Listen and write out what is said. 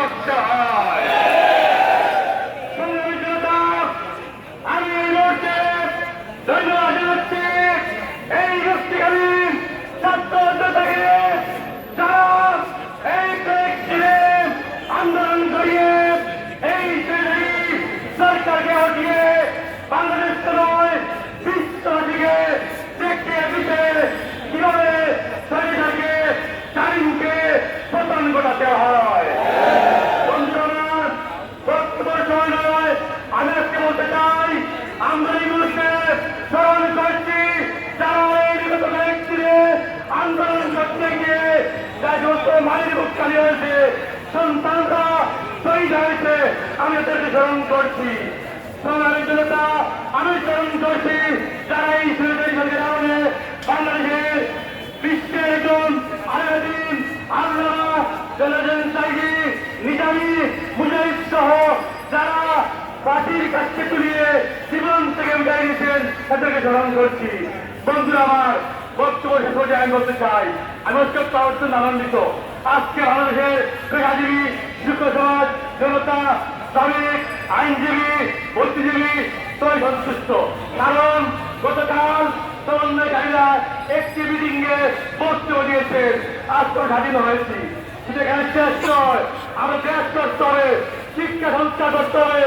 করতে হয় আমি এই মুহূর্তে ধন্যবাদ এই গোষ্ঠীকালীন ছাত্র জনতাকে যারা এই কয়েকদিনে আন্দোলন করিয়ে এই শ্রেণি সরকারকে হটিয়ে বাংলাদেশ নয় বিশ্ববাসীকে দেখতে দিতে কীভাবে সরকারকে তারিখকে পতন ঘটাতে হয় বন্ধুরা বক্তব্য সময় নয় আমি আজকে বলতে চাই আমরা এই মুহূর্তে স্মরণ করছি, যারা এই বিগত কয়েকদিনে আন্দোলন করতে গিয়ে যা যত মায়ের হয়েছে সন্তানরা শহীদ হয়েছে, আমি তাদেরকে স্মরণ করছি। সোনালী জনতা, আমি স্মরণ করছি। পার্টির কাছে তুলিয়ে জীবন থেকে উঠাই নিয়েছেন তাদেরকে স্মরণ করছি। বন্ধুরা আমার, বক্তব্য শেষ পর্যায়ে আমি বলতে চাই, আমি অত্যন্ত অত্যন্ত আনন্দিত। আজকে বাংলাদেশের পেশাজীবী যুক্ত সমাজ, জনতা, শ্রমিক, আইনজীবী, বুদ্ধিজীবী সবাই সন্তুষ্ট। কারণ গতকাল সমন্বয়কারীরা একটি মিটিং এ বক্তব্য দিয়েছেন আজকে স্বাধীন হয়েছি। সেটা এখানে শেষ নয় আরও শেষ করতে হবে শিক্ষা সংস্কার করতে হবে